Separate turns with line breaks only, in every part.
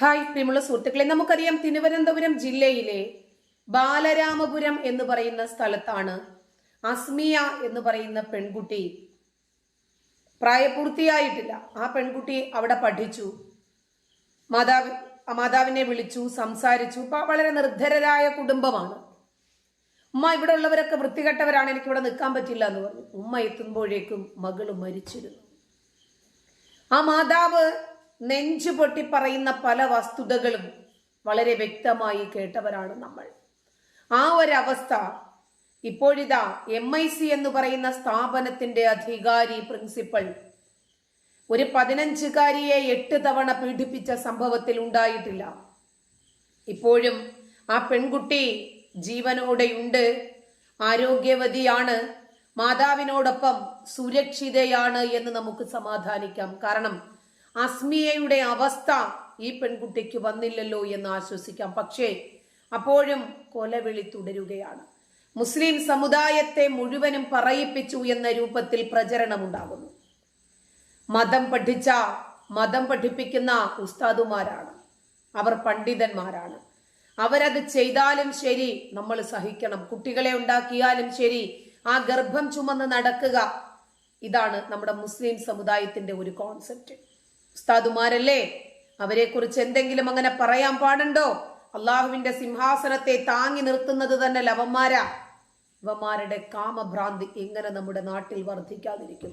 Hi പ്രിയമുള്ള സുഹൃത്തുക്കളെ. നമുക്കറിയാം തിരുവനന്തപുരം ജില്ലയിലെ ബാലരാമപുരം എന്ന് പറയുന്ന സ്ഥലത്താണ് അസ്മിയ എന്ന് പറയുന്ന പെൺകുട്ടി പ്രായപൂർത്തിയായിട്ടില്ല. ആ പെൺകുട്ടി അവിടെ പഠിച്ചു. മാതാവ് മാതാവിനെ വിളിച്ചു സംസാരിച്ചു. വളരെ നിർദ്ധരരായ കുടുംബമാണ്. ഉമ്മ ഇവിടെ ഉള്ളവരൊക്കെ വൃത്തികെട്ടവരാണ് എനിക്ക് ഇവിടെ നിൽക്കാൻ പറ്റില്ല എന്ന് പറഞ്ഞു. ഉമ്മ എത്തുമ്പോഴേക്കും മകൾ മരിച്ചിരുന്നു. ആ മാതാവ് നെഞ്ചു പൊട്ടി പറയുന്ന പല വസ്തുതകളും വളരെ വ്യക്തമായി കേട്ടവരാണ് നമ്മൾ. ആ ഒരവസ്ഥ ഇപ്പോഴിതാ എം ഐ സി എന്ന് പറയുന്ന സ്ഥാപനത്തിന്റെ അധികാരി പ്രിൻസിപ്പൽ ഒരു പതിനഞ്ചുകാരിയെ എട്ട് തവണ പീഡിപ്പിച്ച സംഭവത്തിൽ ഉണ്ടായിട്ടില്ല. ഇപ്പോഴും ആ പെൺകുട്ടി ജീവനോടെയുണ്ട് ആരോഗ്യവതിയാണ് മാതാവിനോടൊപ്പം സുരക്ഷിതയാണ് എന്ന് നമുക്ക് സമാധാനിക്കാം. കാരണം അസ്മിയയുടെ അവസ്ഥ ഈ പെൺകുട്ടിക്ക് വന്നില്ലല്ലോ എന്ന് ആശ്വസിക്കാം. പക്ഷേ അപ്പോഴും കൊലവിളി തുടരുകയാണ്. മുസ്ലിം സമുദായത്തെ മുഴുവനും പറയിപ്പിച്ചു എന്ന രൂപത്തിൽ പ്രചരണമുണ്ടാകുന്നു. മതം പഠിച്ച മതം പഠിപ്പിക്കുന്ന ഉസ്താദുമാരാണ്. അവർ പണ്ഡിതന്മാരാണ്. അവരത് ചെയ്താലും ശരി നമ്മൾ സഹിക്കണം. കുട്ടികളെ ഉണ്ടാക്കിയാലും ശരി ആ ഗർഭം ചുമന്ന് നടക്കുക. ഇതാണ് നമ്മുടെ മുസ്ലിം സമുദായത്തിന്റെ ഒരു കോൺസെപ്റ്റ് ഉസ്താദുമാരല്ലേ? അവരെ കുറിച്ച് എന്തെങ്കിലും അങ്ങനെ പറയാൻ പാടുണ്ടോ? അള്ളാഹുവിന്റെ സിംഹാസനത്തെ താങ്ങി നിർത്തുന്നത് തന്നെ ലവന്മാരാ. ഇവന്മാരുടെ കാമഭ്രാന്തി എങ്ങനെ നമ്മുടെ നാട്ടിൽ വർദ്ധിക്കാതിരിക്കും?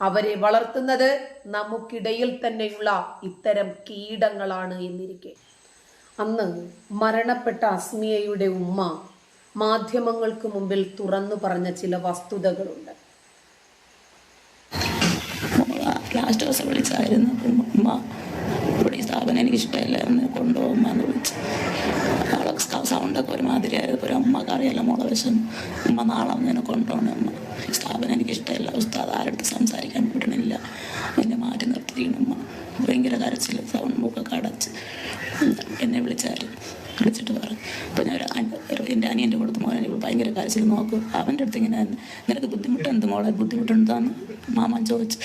അവരെ വളർത്തുന്നത് നമുക്കിടയിൽ തന്നെയുള്ള ഇത്തരം കീടങ്ങളാണ് എന്നിരിക്കെ. അന്ന് മരണപ്പെട്ട അസ്മിയയുടെ ഉമ്മ മാധ്യമങ്ങൾക്ക് മുമ്പിൽ തുറന്നു പറഞ്ഞ ചില വസ്തുതകളുണ്ട്.
ലാസ്റ്റ് ദിവസം വിളിച്ചായിരുന്നു. അപ്പം ഉമ്മ ഇവിടെ ഈ സ്ഥാപനം എനിക്ക് ഇഷ്ടമില്ല എന്ന് കൊണ്ടുപോകുമ്പോൾ എന്ന് വിളിച്ചു. അവളെ സൗണ്ടൊക്കെ ഒരുമാതിരിയായത് ഒരു അമ്മ കറിയല്ല മോളെ വശം ഉമ്മ നാളെ ഒന്നിനെ കൊണ്ടുപോകണം അമ്മ ഈ സ്ഥാപനം എനിക്ക് ഇഷ്ടമില്ല ഉസ്താദ് ആരുടെ സംസാരിക്കാൻ വിടണില്ല. എന്നെ മാറ്റി നിർത്തിയിരിക്കണം ഉമ്മ. ഭയങ്കര കരച്ചിൽ സൗണ്ട് ബുക്കൊക്കെ അടച്ച് എന്നെ വിളിച്ചായിരുന്നു വിളിച്ചിട്ട് പറഞ്ഞു. അപ്പോൾ ഞാൻ ഒരു എന്റെ അനിയന്റെ കൊടുത്ത് മോനെ ഭയങ്കര കരച്ചിൽ നോക്കും അവന്റെ അടുത്ത് ഇങ്ങനെ നിനക്ക് ബുദ്ധിമുട്ടെന്ത് മോളെ? ബുദ്ധിമുട്ടുണ്ടെന്ന്? മാമൻ ചോദിച്ചു.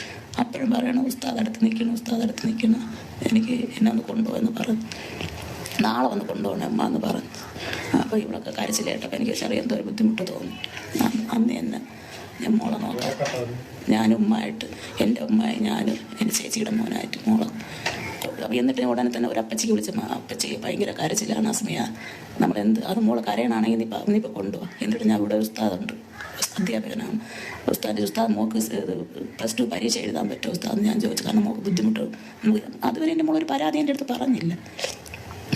അപ്പോഴും പറയണം ഉസ്താദ് അടുത്ത് നിൽക്കണം ഉസ്താദ് അടുത്ത് നിൽക്കണം എനിക്ക് എന്നെ ഒന്ന് കൊണ്ടുപോയെന്ന് പറഞ്ഞു നാളെ വന്ന് കൊണ്ടുപോകണം അമ്മ എന്ന് പറഞ്ഞു അപ്പോൾ ഇവളൊക്കെ കരച്ചിലേട്ടപ്പോൾ എനിക്ക് ചെറിയ എന്തോ ഒരു ബുദ്ധിമുട്ട് തോന്നി. അന്ന് എന്നെ ഞാൻ മോളെ നോക്കാം ഞാനും ഉമ്മയായിട്ട് എന്റെ ഉമ്മായി ഞാനും എന്റെ ചേച്ചിയുടെ മോനായിട്ട് മോളെ. എന്നിട്ട് ഉടനെ തന്നെ ഒരു അപ്പച്ചിക്ക് വിളിച്ച അപ്പച്ചി ഭയങ്കര കരച്ചിലാണ് അസ്മിയ. നമ്മളെന്ത് അത് മോളെ കരയണാണെങ്കിൽ നീ നീ ഇപ്പോൾ കൊണ്ടുപോകാം എന്നിട്ട് ഞാൻ ഇവിടെ ഉസ്താദുണ്ട്. അധ്യാപകനാണ് ഉസ്താദ് ഉസ്താദ് മോക്ക് പ്ലസ് ടു പരീക്ഷ എഴുതാൻ പറ്റുമോ ഉസ്താദ് ഞാൻ ചോദിച്ചു കാരണം മോക്ക് ബുദ്ധിമുട്ട് അതുവരെ എന്റെ മോളൊരു പരാതി എന്റെ അടുത്ത് പറഞ്ഞില്ല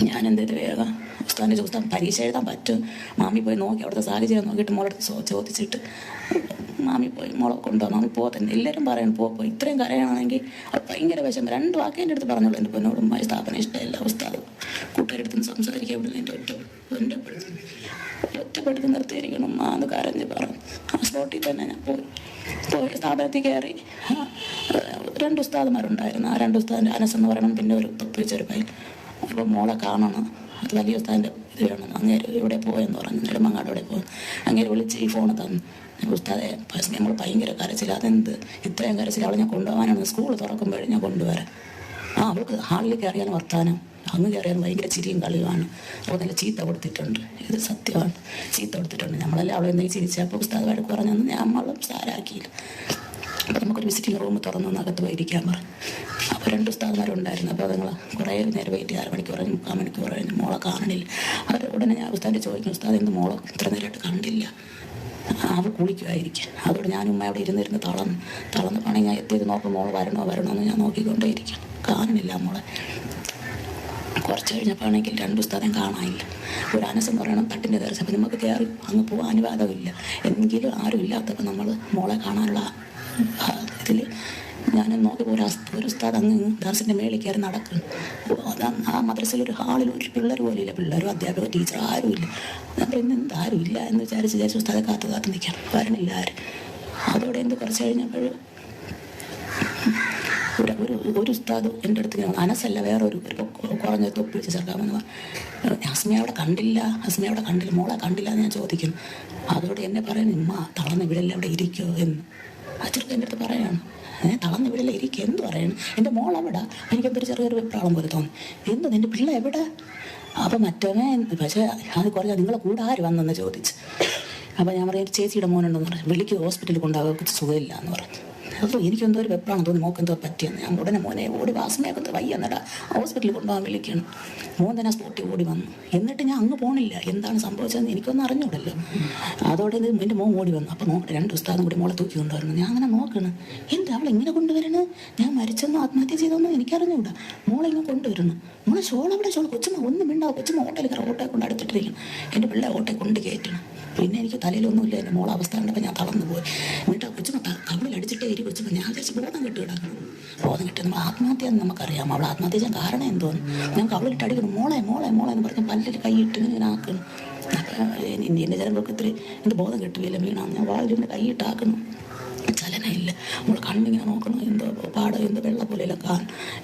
ഞാൻ എന്തെങ്കിലും വേഗം ഉസ്താദിന്റെ ചോദിച്ചാൽ പരീക്ഷ എഴുതാൻ പറ്റും മാമി പോയി നോക്കി അവിടുത്തെ സാഹചര്യം നോക്കിയിട്ട് മോളെ അടുത്ത് ചോദിച്ചിട്ട് മാമി പോയി മോളെ കൊണ്ടുപോകാം മാമി പോകത്തന്നെ എല്ലാവരും പറയണം പോ പോയി ഇത്രയും കരയാണെങ്കിൽ അത് ഭയങ്കര വിഷമം രണ്ട് വാക്ക് എന്റെ അടുത്ത് പറഞ്ഞോളൂ എന്റെ പൊന്നോടും സ്ഥാപനം ഇഷ്ടമല്ല ഉസ്താദ് കൂട്ടുകാരെടുത്ത് സംസാരിക്കാൻ വിടുന്ന എന്റെ ഒറ്റ ഒറ്റപ്പെടുത്തി ഒറ്റപ്പെടുത്തി നിർത്തിയിരിക്കണം. എന്ന് കരഞ്ഞ് പറഞ്ഞു ആ സ്പോട്ടിൽ തന്നെ ഞാൻ പോയി. പോയി സ്ഥാപനത്തിൽ കയറി. രണ്ട് ഉസ്താദന്മാരുണ്ടായിരുന്നു ആ രണ്ട് ഉസ്താദിന്റെ അനസ് എന്ന് പറയണം പിന്നെ ഒരു തൊപ്പിച്ചൊരു പൈൽ അപ്പോൾ മോളെ കാണണം. അത് വലിയ ഉസ്താദിന്റെ ഇത് വേണം. അങ്ങേര് ഇവിടെ പോയെന്ന് പറഞ്ഞു. നെടുമങ്ങാട് ഇവിടെ പോയി. അങ്ങേര് വിളിച്ച് ഈ ഫോൺ തന്നു. ഉസ്താദെ നമ്മൾ ഭയങ്കര കരച്ചിൽ അതെന്ത്? ഇത്രയും കരച്ചിൽ അവളെ ഞാൻ കൊണ്ടുപോകാനാണ്. സ്കൂൾ തുറക്കുമ്പോഴേ ഞാൻ കൊണ്ടുവരാം. ആ അവൾക്ക് ഹാളിലേക്ക് അറിയാൻ വർത്താനം. അങ്ങ് കയറിയാൽ ഭയങ്കര ചിരിയും കളിയുമാണ് അപ്പോൾ നല്ല ചീത്ത കൊടുത്തിട്ടുണ്ട്. ഇത് സത്യമാണ്. ചീത്ത കൊടുത്തിട്ടുണ്ട്. നമ്മളെല്ലാം അവളെ എന്തെങ്കിലും ചിരിച്ചപ്പോൾ പറഞ്ഞെന്ന് ഞാൻ നമ്മൾ സാരാക്കിയില്ല അപ്പോൾ നമുക്കൊരു വിസിറ്റിംഗ് റൂം തുറന്നു അകത്ത് പോയി ഇരിക്കാൻ പറഞ്ഞു. അപ്പോൾ രണ്ട് ഉസ്താദ്മാരുണ്ടായിരുന്നു അപ്പോൾ നിങ്ങൾ കുറേ നേരം വെയിറ്റ് മണിക്ക് കഴിഞ്ഞ് മുക്കാൽ മണിക്കൂർ കഴിഞ്ഞ് മോളെ കാണണില്ല. അവർ ഉടനെ ഞാൻ ഉസ്താദിന്റെ ചോദിക്കും ഉസ്താദ് എന്ത് മോളെ ഇത്ര നേരമായിട്ട് കണ്ടില്ല. അവൾ കുളിക്കുമായിരിക്കും. അതുകൊണ്ട് ഞാൻ ഉമ്മ അവിടെ ഇരുന്നിരുന്ന് തളർന്ന് തളർന്ന് പണി ഞാൻ എത്തിയത് നോക്കും മോൾ വരണോ വരണോ എന്ന് ഞാൻ നോക്കിക്കൊണ്ടേയിരിക്കും. കാണണില്ല മോളെ. കുറച്ച് കഴിഞ്ഞപ്പോഴാണെങ്കിൽ രണ്ട് പുസ്തകം കാണാനില്ല. ഒരു അനസം പറയണം തട്ടിന്റെ കയറി അപ്പം നമുക്ക് കയറി അങ്ങ് പോകാൻ അനുവാദമില്ല എങ്കിലും ആരും ഇല്ലാത്തപ്പോൾ നമ്മൾ മോളെ കാണാനുള്ള ഇതിൽ ഞാൻ നോക്കി ഒരു ഒരു ഉസ്താദ് അങ്ങ് ദാസിന്റെ മേളിൽ കയറി നടക്കുന്നു. ആ മദ്രസയിൽ ഒരു ഹാളിൽ ഒരു പിള്ളേർ പോലും ഇല്ല. പിള്ളേരും അധ്യാപകർ ടീച്ചർ ആരും ഇല്ല. അപ്പം ഇന്ന് ആരും ഇല്ല? എന്ന് വിചാരിച്ച് വിചാരിച്ച് ഉസ്താദെ കാത്ത് കാത്ത് നിൽക്കണം വരണില്ല ആരും. അതോടെ എന്ത് കുറച്ച് കഴിഞ്ഞപ്പോൾ ഒരു ഒരു ഒരു ഉസ്താദ് എന്റെ അടുത്ത് അനസല്ല വേറെ ഒരു ഒരു കൊ- കുറഞ്ഞ തൊപ്പിച്ച് പറഞ്ഞു അസ്മിയ അവിടെ കണ്ടില്ല ഹസ്മി അവിടെ കണ്ടില്ല മോളെ കണ്ടില്ല എന്ന് ഞാൻ ചോദിക്കും അതോട് എന്നെ പറയാൻ ഉമ്മ തളർന്ന് വിടല്ല അവിടെ ഇരിക്കോ എന്ന്. ആ ചെറുക്കൻ എന്റെ അടുത്ത് പറയാണ് തളർന്ന് ഇവിടെ ഇരിക്കുക എന്ത് പറയണം. എന്റെ മോൾ എവിടെ? എനിക്കെന്തൊരു ചെറിയൊരു വെപ്രാളം പോലെ തോന്നി. എന്ത് നിന്റെ പിള്ള എവിടെ? അപ്പം മറ്റവനെ പക്ഷേ അത് കുറേ നിങ്ങളെ കൂടെ ആര് വന്നെന്ന് ചോദിച്ചു. അപ്പം ഞാൻ പറയാം ചേച്ചിയുടെ മോനുണ്ടെന്ന് പറഞ്ഞു. വിളിക്ക് ഹോസ്പിറ്റലിൽ കൊണ്ടാകും സുഖമില്ല എന്ന് പറഞ്ഞു. അപ്പോൾ എനിക്കെന്തോ ഒരു വെപ്പാണ് തോന്നി. മോക്ക് എന്തോ പറ്റിയെന്ന്. ഞാൻ ഉടനെ മോനെ ഓടി വാസമയൊക്കെ വയ്യ എന്നിട്ട് ഹോസ്പിറ്റലിൽ കൊണ്ടുപോകാൻ വിളിക്കണം. മോൻ തന്നെ സ്പോട്ടിൽ ഓടി വന്നു. എന്നിട്ട് ഞാൻ അങ്ങ് പോണില്ല. എന്താണ് സംഭവിച്ചതെന്ന് എനിക്കൊന്നും അറിഞ്ഞൂടല്ലോ. അതോടെ ഇത് എന്റെ മോൻ ഓടി വന്നു. അപ്പോൾ നോക്കട്ടെ രണ്ട് ഉസ്താദും കൂടി മോളെ തൂക്കി കൊണ്ടുവരുന്നു. ഞാൻ അങ്ങനെ നോക്കണം. എന്താ അവൾ ഇങ്ങനെ കൊണ്ടുവരണേ? ഞാൻ മരിച്ചെന്നോ ആത്മഹത്യ ചെയ്തോന്നോ എനിക്കറിഞ്ഞൂടാ. മോളെ ഇങ്ങനെ കൊണ്ടുവരുന്നു. മോളെ ഷോൾ അവിടെ ഷോൾ കൊച്ചുമ്മ ഒന്നും മിണ്ടാവും കൊച്ചുമ്മ ഓട്ടയിൽ കയറി ഓട്ടയെ കൊണ്ട് അടുത്തിട്ടിരിക്കണം. എന്റെ പിള്ളേ ഓട്ടയെ കൊണ്ട് കയറ്റണം. പിന്നെ എനിക്ക് തലയിലൊന്നുമില്ല എന്റെ മോളെ അവസ്ഥ കണ്ടപ്പോൾ ഞാൻ തളർന്നു പോയി എന്നിട്ട് കവിളിൽ അടിച്ചിട്ടേ ഇരി കൊച്ചുമ്മ. ഞാൻ വിചാരിച്ചു ബോധം കെട്ടി കിടക്കണം. ബോധം നമ്മൾ ആത്മഹത്യ എന്ന് നമുക്കറിയാം. അവൾ ആത്മഹത്യ ചെയ്യാൻ കാരണം എന്തോന്ന്? ഞാൻ കവിളിട്ട് അടിക്കണം മോളെ മോളെ മോളെ എന്ന് പറഞ്ഞ് പല്ലിൽ കൈയിട്ട് ഇങ്ങനെ ആക്കണം എന്റെ ജനങ്ങൾക്ക് ഇത്തിരി എന്റെ ബോധം കിട്ടുകയില്ല വീണാന്ന്. ഞാൻ വാളിലിരുന്ന് കൈയിട്ടാക്കണം ചലനമില്ല നമ്മൾ കണ്ണിങ്ങനെ നോക്കണം എന്തോ പാടം എന്തോ വെള്ള പോലെയല്ല കാൻ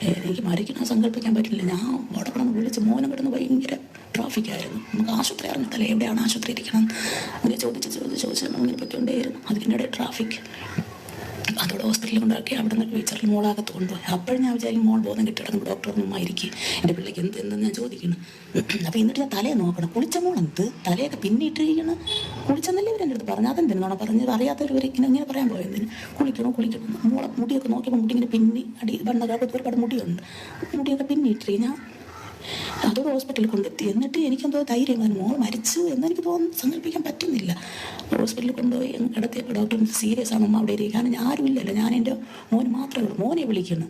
എനിക്ക് മരിക്കണം സങ്കല്പിക്കാൻ പറ്റില്ല. ഞാൻ അവിടെ വിളിച്ച് മോനം കിടന്ന് ഭയങ്കര ട്രാഫിക്കായിരുന്നു നമുക്ക് ആശുപത്രി അറിഞ്ഞിട്ടല്ലേ എവിടെയാണ് ആശുപത്രി ഇരിക്കണം അങ്ങനെ ചോദിച്ച് ചോദിച്ച് ചോദിച്ച് ഇങ്ങനെ പൊയ്ക്കൊണ്ടേയിരുന്നു. അതിനിടെ ട്രാഫിക് അതോടെ ഹോസ്പിറ്റലിൽ കൊണ്ടാക്കി അവിടെ നിന്ന് ടീച്ചറിൽ മോളാകത്ത് കൊണ്ടുപോയി അപ്പോൾ ഞാൻ വിചാരിക്കും മോൾ ബോധം ഉമ്മ ഇരിക്കും എന്റെ പിള്ളേക്ക് എന്ത് എന്തെന്ന് ഞാൻ ചോദിക്കുന്നു. അപ്പോൾ എന്നിട്ട് ഞാൻ തലയെ നോക്കണം. കുളിച്ച മോൾ എന്ത്? തലയൊക്കെ പിന്നിട്ടിരിക്കണം കുളിച്ചെന്നല്ലേ ഇവരെന്റെ അടുത്ത് പറഞ്ഞു അതെന്തിനാണോ പറഞ്ഞത്? അറിയാത്തവർ ഇങ്ങനെ ഇങ്ങനെ പറയാൻ പോയതിന് കുളിക്കണം കുളിക്കണം. മോളെ മുടിയൊക്കെ നോക്കിയപ്പോൾ മുടി ഇങ്ങനെ പിന്നി അടി വണ്ണകാലത്ത് ഒരുപാട് മുടിയുണ്ട്. മുടിയൊക്കെ പിന്നിട്ടിരിക്കും ഞാൻ അതോടെ ഹോസ്പിറ്റലിൽ കൊണ്ടെത്തി. എന്നിട്ട് എനിക്കെന്തോ ധൈര്യം. മോൾ മരിച്ചു എന്നെനിക്ക് തോന്നുന്നു സങ്കല്പിക്കാൻ പറ്റുന്നില്ല. ഹോസ്പിറ്റലിൽ കൊണ്ടുപോയി കിടത്തിയപ്പോൾ ഡോക്ടർ സീരിയസ് ആണ്? അവിടെ ഇരിക്കുക കാരണം ഞാൻ ആരും ഇല്ലല്ലോ ഞാൻ എന്റെ മോൻ മാത്രമേ ഉള്ളൂ. മോനെ വിളിക്കുന്നു.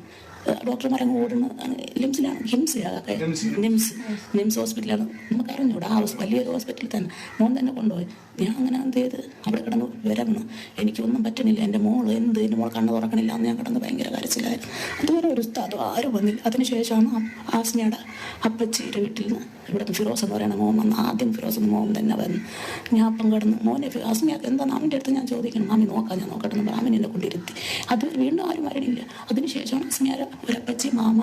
ഓടുന്നു അങ്ങ് ലിംസിലാണ് ഹിംസയാകെ നിംസ് നിംസ് ഹോസ്പിറ്റലാണ് നമുക്ക് അറിഞ്ഞൂടാ. ആ ഹോസ് വലിയൊരു ഹോസ്പിറ്റലിൽ തന്നെ. മോൻ തന്നെ കൊണ്ടുപോയി. ഞാൻ അങ്ങനെ എന്ത് ചെയ്ത്? അവിടെ കിടന്ന് വരണം എനിക്കൊന്നും പറ്റണില്ല. എന്റെ മോൾ എന്ത് എന്റെ മോൾ കണ്ണ് തുറക്കണില്ല എന്ന് ഞാൻ കിടന്ന് ഭയങ്കര കരച്ചിലായിരുന്നു. അതുവരെ ഒരു സ്ഥലം ആരും വന്നില്ല. അതിനുശേഷമാണ് ആസ്നയുടെ അപ്പച്ചിയുടെ വീട്ടിൽ നിന്ന് ഇവിടുത്തെ ഫിറോസ് എന്ന് പറയുന്ന മോൻ വന്ന് ആദ്യം ഫിറോസ് എന്ന് മോൻ തന്നെ വന്ന് ഞാൻ അപ്പം കിടന്ന്. മോനെ ആസ്മിയാക്ക് എന്താണ്? അവന്റെ അടുത്ത് ഞാൻ ചോദിക്കണം. മാമി നോക്കാം ഞാൻ നോക്കട്ടെ എന്ന് മാമൻ എന്നെ കൊണ്ടിരുത്തി അത് വീണ്ടും ആരും വരണില്ല. അതിനുശേഷമാണ് ആസ്മിയാരെ ഒരപ്പച്ചി മാമ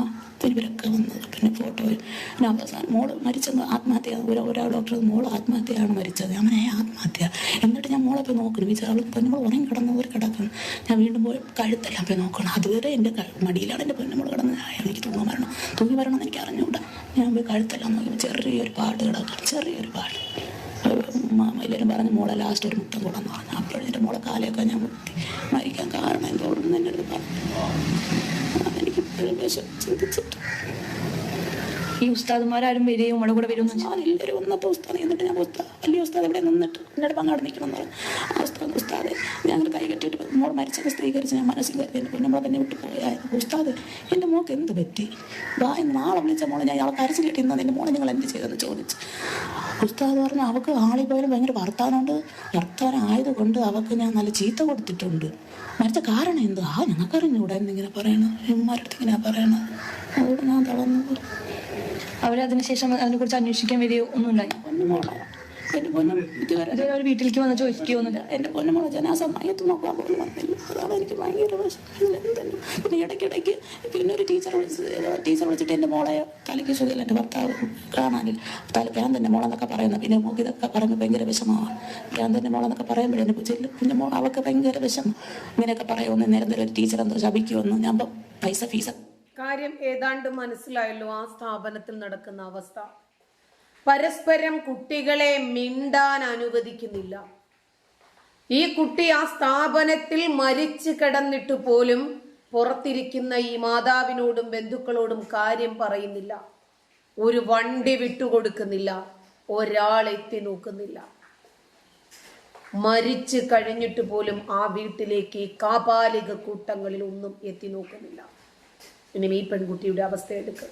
ഇവരൊക്കെ വന്ന് പിന്നെ ഫോട്ടോ പിന്നെ അവസാനം മോൾ മരിച്ചെന്ന് ആത്മഹത്യ ഒരു ഒരാൾ ഡോക്ടർ മോൾ ആത്മഹത്യയാണ് മരിച്ചത്. അങ്ങനെ ആത്മഹത്യ. എന്നിട്ട് ഞാൻ മോളെ പോയി നോക്കുന്നു. വിചാരം അവൾ പൊന്നുമോൾ ഉണങ്ങി കിടന്നവർ കിടക്കണം ഞാൻ വീണ്ടും പോയി കഴുത്തെല്ലാം പോയി നോക്കണം. അതുവരെ എന്റെ മടിയിലാണ് എന്റെ പൊന്നുമോൾ കിടന്ന്. എനിക്ക് തൂങ്ങി വരണം. തൂങ്ങി വരണം എന്ന് എനിക്ക് അറിഞ്ഞുകൂടാ. ഞാൻ പോയി കഴുത്തെല്ലാം നോക്കി. ചെറിയൊരു പാട്ട് കിടക്കണം ചെറിയൊരു പാട്ട് എല്ലാവരും പറഞ്ഞു മോളെ ലാസ്റ്റ് ഒരു മുട്ടം കൂടെന്ന് പറഞ്ഞു. അപ്പോഴും എന്റെ മോളെ കാലയൊക്കെ ഞാൻ മരിക്കാൻ കാരണം എന്തോടും എന്നെ പറഞ്ഞു. എനിക്ക് ചിന്തിച്ചിട്ട്.
ഈ ഉസ്താദുമാരും വരികയും നമ്മുടെ കൂടെ വരും
എല്ലാവരും വന്നപ്പോൾ ഉസ്താദ് എന്നിട്ട് ഞാൻ ഉസ്താദ് വലിയ ഉസ്താദ് ഇവിടെ നിന്നിട്ട് എന്നോട് പങ്കാട് നിൽക്കണം എന്ന് പറഞ്ഞു. ആ ഉസ്താദ് ഉസ്താദ് ഞാൻ കൈ കെട്ടിയിട്ട് മോൾ മരിച്ചത് സ്ത്രീകരിച്ച് ഞാൻ മനസ്സിൽ കരുതി എന്റെ മോളെ തന്നെ വിട്ടു പോയായിരുന്നു ഉസ്താദ് എന്റെ മോൾക്ക് എന്ത് പറ്റി? വാ എന്ന് നാളെ വിളിച്ച മോളെ ഞാൻ ഇയാളെ കരച്ചിൽ കെട്ടി ഇന്ന് എന്റെ മോളെ നിങ്ങൾ എന്ത് ചെയ്തെന്ന് ചോദിച്ചു. ഉസ്താദ് പറഞ്ഞു അവൾക്ക് ആളി പോയാലും ഭയങ്കര വർത്താനമുണ്ട്. വർത്താനം ആയതുകൊണ്ട് അവൾക്ക് ഞാൻ നല്ല ചീത്ത കൊടുത്തിട്ടുണ്ട്. മരിച്ച കാരണം എന്ത്? ആ ഞങ്ങൾക്കറിഞ്ഞൂടെ എന്നിങ്ങനെ പറയണം. ഇമ്മാരടുത്ത് ഇങ്ങനെ പറയണം. അതുകൊണ്ട് ഞാൻ തളർന്നു.
അവരതിനുശേഷം അതിനെക്കുറിച്ച് അന്വേഷിക്കാൻ വരികയോ ഒന്നും ഉണ്ടായി
പൊന്നുമോളെ എന്റെ പൊന്നും ഇതുവരെ
ഒരു വീട്ടിലേക്ക് വന്ന് ചോദിക്കുകയോ ഒന്നുമില്ല
എന്റെ പൊന്നുമോളെ ജനാസ സമയത്ത് നോക്കാൻ പോലും വന്നില്ല. അതാണ് എനിക്ക് ഭയങ്കര പിന്നെ ഇടയ്ക്കിടയ്ക്ക് പിന്നെ ഒരു ടീച്ചർ വിളിച്ച് ടീച്ചർ വിളിച്ചിട്ട് എന്റെ മോളെ തലയ്ക്ക് സുഖമില്ല എന്റെ ഭർത്താവ് കാണാനില്ല. തല ഞാൻ തന്നെ മോളെന്നൊക്കെ പറയുന്നത് പിന്നെ മോക്ക് ഇതൊക്കെ പറയുമ്പോൾ ഭയങ്കര വിഷമമാണ്. ഞാൻ തന്നെ മോളെന്നൊക്കെ പറയുമ്പോഴേ എന്റെ ചെല്ലു കുഞ്ഞു മോൾ അവൾക്ക് ഭയങ്കര വിഷമം. ഇങ്ങനെയൊക്കെ പറയുമെന്ന് നിരന്തരം ഒരു ടീച്ചർ എന്തോ ശപിക്കുമെന്ന് ഞാൻ പൈസ ഫീസ്
കാര്യം ഏതാണ്ട് മനസ്സിലായല്ലോ ആ സ്ഥാപനത്തിൽ നടക്കുന്ന അവസ്ഥ. പരസ്പരം കുട്ടികളെ മിണ്ടാൻ അനുവദിക്കുന്നില്ല. ഈ കുട്ടി ആ സ്ഥാപനത്തിൽ മരിച്ചു കിടന്നിട്ട് പോലും പുറത്തിരിക്കുന്ന ഈ മാതാവിനോടും ബന്ധുക്കളോടും കാര്യം പറയുന്നില്ല. ഒരു വണ്ടി വിട്ടുകൊടുക്കുന്നില്ല ഒരാൾ എത്തി നോക്കുന്നില്ല. മരിച്ചു കഴിഞ്ഞിട്ട് പോലും ആ വീട്ടിലേക്ക് കാപാലിക കൂട്ടങ്ങളിൽ ഒന്നും എത്തി നോക്കുന്നില്ല. ഇനി ഈ പെൺകുട്ടിയുടെ അവസ്ഥ എടുക്കുക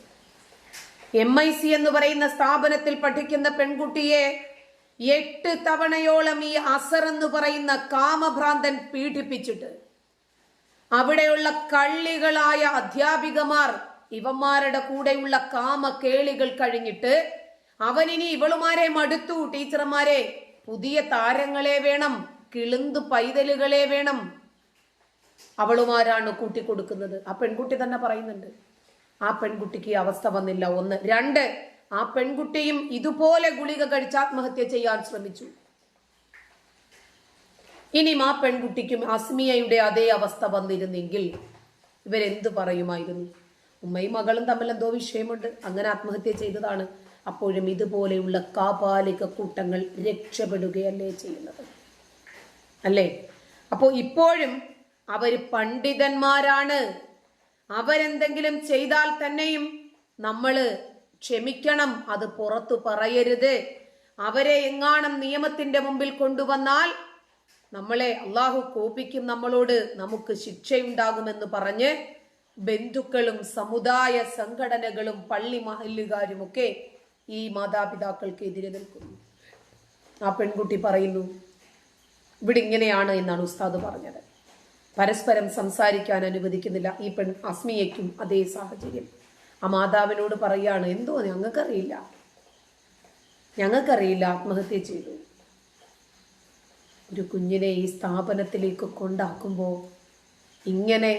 എം ഐ സി എന്ന് പറയുന്ന സ്ഥാപനത്തിൽ പഠിക്കുന്ന പെൺകുട്ടിയെ എട്ട് തവണയോളം ഈ അസർ എന്ന് പറയുന്ന കാമഭ്രാന്തൻ പീഡിപ്പിച്ചിട്ട് അവിടെയുള്ള കള്ളികളായ അധ്യാപികമാർ ഇവന്മാരുടെ കൂടെയുള്ള കാമ കേളികൾ കഴിഞ്ഞിട്ട് അവനിനി ഇവളുമാരെ മടുത്തു. ടീച്ചർമാരെ പുതിയ താരങ്ങളെ വേണം കിളുന്തു പൈതലുകളെ വേണം. അവളുമാരാണ് കൂട്ടിക്കൊടുക്കുന്നത്. ആ പെൺകുട്ടി തന്നെ പറയുന്നുണ്ട്. ആ പെൺകുട്ടിക്ക് അവസ്ഥ വന്നില്ല. ഒന്ന്. രണ്ട് ആ പെൺകുട്ടിയും ഇതുപോലെ ഗുളിക കഴിച്ച് ആത്മഹത്യ ചെയ്യാൻ ശ്രമിച്ചു. ഇനിയും ആ പെൺകുട്ടിക്കും അസ്മിയയുടെ അതേ അവസ്ഥ വന്നിരുന്നെങ്കിൽ ഇവരെന്ത് പറയുമായിരുന്നു? ഉമ്മയും മകളും തമ്മിൽ എന്തോ വിഷയമുണ്ട്. അങ്ങനെ ആത്മഹത്യ ചെയ്തതാണ്. അപ്പോഴും ഇതുപോലെയുള്ള കാപാലിക കൂട്ടങ്ങൾ രക്ഷപ്പെടുകയല്ലേ ചെയ്യുന്നത്. അല്ലേ? അപ്പോൾ ഇപ്പോഴും അവർ പണ്ഡിതന്മാരാണ്. അവരെന്തെങ്കിലും ചെയ്താൽ തന്നെയും നമ്മൾ ക്ഷമിക്കണം അത് പുറത്തു പറയരുത്. അവരെ എങ്ങാണം നിയമത്തിന്റെ മുമ്പിൽ കൊണ്ടുവന്നാൽ നമ്മളെ അള്ളാഹു കോപിക്കും നമ്മളോട് നമുക്ക് ശിക്ഷയുണ്ടാകുമെന്ന് പറഞ്ഞ് ബന്ധുക്കളും സമുദായ സംഘടനകളും പള്ളി മഹല്ലുകാരും ഒക്കെ ഈ മാതാപിതാക്കൾക്കെതിരെ നിൽക്കുന്നു. ആ പെൺകുട്ടി പറയുന്നു ഇവിടെ ഇങ്ങനെയാണ് എന്നാണ് ഉസ്താദ് പറഞ്ഞത്. പരസ്പരം സംസാരിക്കാൻ അനുവദിക്കുന്നില്ല ഈ പെൺ അസ്മിയയ്ക്കും അതേ സാഹചര്യം. ആ മാതാവിനോട് പറയാണ് എന്തോ ഞങ്ങൾക്കറിയില്ല. ഞങ്ങൾക്കറിയില്ല ആത്മഹത്യ ചെയ്തു. ഒരു കുഞ്ഞിനെ ഈ സ്ഥാപനത്തിലേക്ക് കൊണ്ടാക്കുമ്പോൾ ഇങ്ങനെ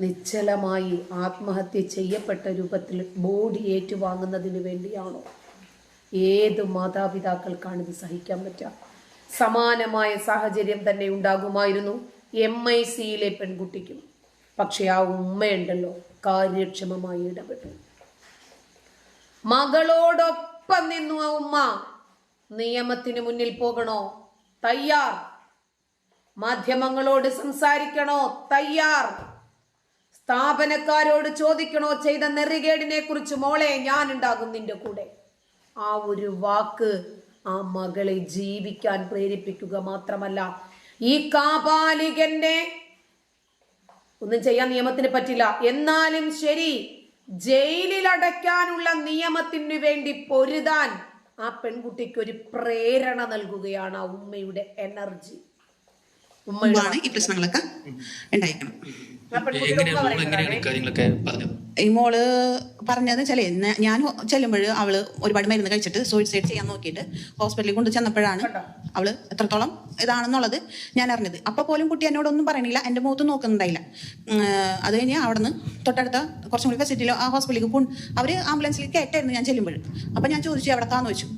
നിശ്ചലമായി ആത്മഹത്യ ചെയ്യപ്പെട്ട രൂപത്തിൽ ബോഡി ഏറ്റുവാങ്ങുന്നതിന് വേണ്ടിയാണോ? ഏത് മാതാപിതാക്കൾക്കാണ് ഇത് സഹിക്കാൻ പറ്റുക? സമാനമായ സാഹചര്യം തന്നെ ഉണ്ടാകുമായിരുന്നു. എം ഐ സിയിലെ പെൺകുട്ടിക്കും. പക്ഷെ ആ ഉമ്മയുണ്ടല്ലോ കാര്യക്ഷമമായി ഇടപെട്ടു. മകളോടൊപ്പം നിന്നു ആ ഉമ്മ. നിയമത്തിന് മുന്നിൽ പോകണോ? തയ്യാർ. മാധ്യമങ്ങളോട് സംസാരിക്കണോ? തയ്യാർ. സ്ഥാപനക്കാരോട് ചോദിക്കണോ? ചെയ്ത നെറികേടിനെ കുറിച്ച് മോളെ ഞാൻ ഉണ്ടാകും നിന്റെ കൂടെ. ആ ഒരു വാക്ക് ആ മകളെ ജീവിക്കാൻ പ്രേരിപ്പിക്കുക മാത്രമല്ല ഈ കാപാലികന്റെ ഒന്നും ചെയ്യാൻ നിയമത്തിന് പറ്റില്ല. എന്നാലും ശരി ജയിലിൽ അടയ്ക്കാനുള്ള നിയമത്തിന് വേണ്ടി പൊരുതാൻ ആ പെൺകുട്ടിക്ക് ഒരു പ്രേരണ നൽകുകയാണ് ആ ഉമ്മയുടെ എനർജി.
മുമ്പാണ് ഈ പ്രശ്നങ്ങളൊക്കെ ഉണ്ടായിരിക്കണം.
ഈ മോൾ പറഞ്ഞത്
വെച്ചാലേ ഞാൻ ചെല്ലുമ്പോൾ അവൾ ഒരുപാട് മരുന്ന് കഴിച്ചിട്ട് സൂയിസൈഡ് ചെയ്യാൻ നോക്കിയിട്ട് ഹോസ്പിറ്റലിൽ കൊണ്ട് ചെന്നപ്പോഴാണ് അവൾ എത്രത്തോളം ഇതാണെന്നുള്ളത് ഞാൻ അറിഞ്ഞത്. അപ്പൊ പോലും കുട്ടി എന്നോടൊന്നും പറയണില്ല എന്റെ മുഖത്ത് നോക്കുന്നുണ്ടായില്ല. അത് കഴിഞ്ഞ് അവിടുന്ന് തൊട്ടടുത്ത കുറച്ചും കൂടി ഫെസിലിറ്റിയിൽ ആ ഹോസ്പിറ്റലിലേക്ക് കൊണ്ട് അവർ ആംബുലൻസിൽ കയറ്റായിരുന്നു ഞാൻ ചെല്ലുമ്പോൾ അപ്പൊ ഞാൻ ചോദിച്ചു എവിടെ കാന്ന് വെച്ചു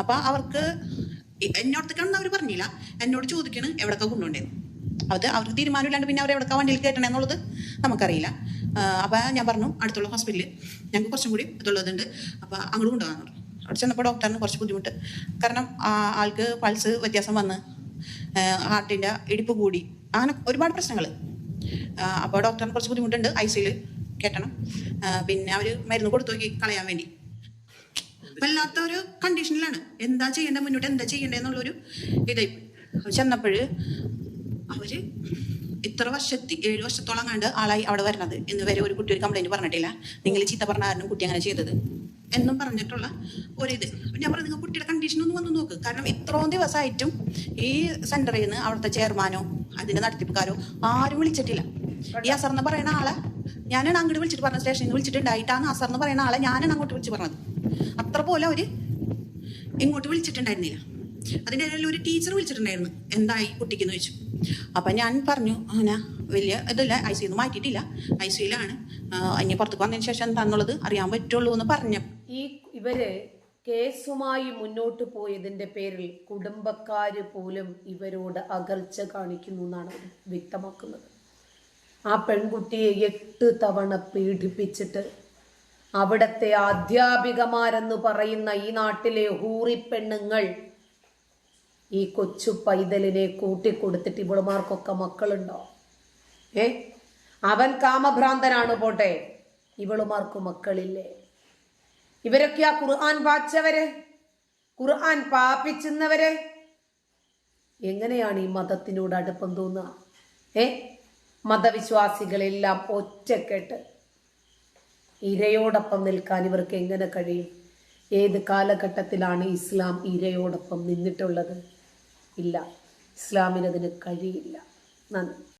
അപ്പൊ അവർക്ക് എന്നോടത്തേക്കാണെന്ന് അവർ പറഞ്ഞില്ല. എന്നോട് ചോദിക്കണം എവിടൊക്കെ കൊണ്ടുപോണ്ടേന്ന് അത് അവർക്ക് തീരുമാനമില്ലാണ്ട് പിന്നെ അവർ എവിടെക്കാ വണ്ടിയിൽ കയറ്റണം എന്നുള്ളത് നമുക്കറിയില്ല. അപ്പോൾ ഞാൻ പറഞ്ഞു അടുത്തുള്ള ഹോസ്പിറ്റലിൽ ഞങ്ങൾക്ക് കുറച്ചും കൂടി ഇതുള്ളതുണ്ട്. അപ്പോൾ അങ്ങോട്ട് കൊണ്ടുപോകാൻ പറഞ്ഞു. അവിടെ ചെന്നപ്പോൾ ഡോക്ടറിന് കുറച്ച് ബുദ്ധിമുട്ട്. കാരണം ആൾക്ക് പൾസ് വ്യത്യാസം വന്ന് ഹാർട്ടിന്റെ ഇടിപ്പ് കൂടി. അങ്ങനെ ഒരുപാട് പ്രശ്നങ്ങൾ അപ്പോൾ ഡോക്ടറിന് കുറച്ച് ബുദ്ധിമുട്ടുണ്ട്. ഐ സിയിൽ കയറ്റണം പിന്നെ അവർ മരുന്ന് കൊടുത്തു നോക്കി കളയാൻ വേണ്ടി. വല്ലാത്ത ഒരു കണ്ടീഷനിലാണ് എന്താ ചെയ്യേണ്ടത്? മുന്നോട്ട് എന്താ ചെയ്യേണ്ടതെന്നുള്ളൊരു ഇതായി ചെന്നപ്പോൾ അവർ ഇത്ര വർഷത്തി ഏഴ് വർഷത്തോളം കണ്ട് ആളായി അവിടെ വരണത് ഇന്ന് വരെ ഒരു കുട്ടി ഒരു കംപ്ലൈന്റ് പറഞ്ഞിട്ടില്ല. നിങ്ങൾ ചീത്ത പറഞ്ഞ കാരണം കുട്ടി അങ്ങനെ ചെയ്തത്. എന്നും പറഞ്ഞിട്ടുള്ള ഒരിത്. ഞാൻ പറഞ്ഞു നിങ്ങൾ കുട്ടിയുടെ കണ്ടീഷൻ ഒന്ന് വന്ന് നോക്ക്. കാരണം ഇത്രയും ദിവസമായിട്ടും ഈ സെന്ററിൽ നിന്ന് അവിടുത്തെ ചെയർമാനോ അതിന്റെ നടത്തിപ്പുകാരോ ആരും വിളിച്ചിട്ടില്ല. ഈ അസർന്ന് പറയുന്ന ആളെ ഞാനാണ് അങ്ങോട്ട് വിളിച്ചിട്ട് പറഞ്ഞ സ്റ്റേഷനിൽ വിളിച്ചിട്ടുണ്ടായിട്ടാണ് അസർന്ന് പറയുന്ന ആളെ ഞാനാണ് അങ്ങോട്ട് വിളിച്ച് പറഞ്ഞത്. അത്ര പോലെ അവർ ഇങ്ങോട്ട് വിളിച്ചിട്ടുണ്ടായിരുന്നില്ല. അതിന്റെ ഇടയിൽ ഒരു ടീച്ചർ വിളിച്ചിട്ടുണ്ടായിരുന്നു. എന്തായി കുട്ടിക്ക് എന്ന് ചോദിച്ചു. അപ്പം ഞാൻ പറഞ്ഞു അങ്ങനെ വലിയ ഇതില്ല ഐ സിന്ന് മാറ്റിയിട്ടില്ല. ഐ സിയിലാണ് അതിന് പുറത്തേക്ക് വന്നതിന് ശേഷം എന്താണെന്നുള്ളത് അറിയാൻ പറ്റുള്ളൂ എന്ന് പറഞ്ഞു.
ഈ ഇവർ കേസുമായി മുന്നോട്ട് പോയതിന്റെ പേരിൽ കുടുംബക്കാര് പോലും ഇവരോട് അകർച്ച കാണിക്കുന്നു എന്നാണ് വ്യക്തമാക്കുന്നത്. ആ പെൺകുട്ടിയെ എട്ട് തവണ പീഡിപ്പിച്ചിട്ട് അവിടത്തെ അധ്യാപികമാരെന്ന് പറയുന്ന ഈ നാട്ടിലെ ഹൂറി പെണ്ണുങ്ങൾ ഈ കൊച്ചു പൈതലിനെ കൂട്ടിക്കൊടുത്തിട്ട് ഇവളുമാർക്കൊക്കെ മക്കളുണ്ടോ? ഏ? അവൻ കാമഭ്രാന്തനാണ് പോട്ടെ. ഇവളുമാർക്ക് മക്കളില്ലേ? ആ ഖുർആൻ വാച്ചവര്? ഖുർആൻ പാപ്പിച്ചുന്നവരെ എങ്ങനെയാണ് ഈ മതത്തിനോട് അടുപ്പം തോന്നുക? ഏ? മതവിശ്വാസികളെല്ലാം ഒറ്റക്കെട്ട്. ഇരയോടൊപ്പം നിൽക്കാൻ ഇവർക്ക് എങ്ങനെ കഴിയും? ഏത് കാലഘട്ടത്തിലാണ് ഇസ്ലാം ഇരയോടൊപ്പം നിന്നിട്ടുള്ളത്? ഇല്ല. ഇസ്ലാമിനതിന് കഴിയില്ല. നന്ദി.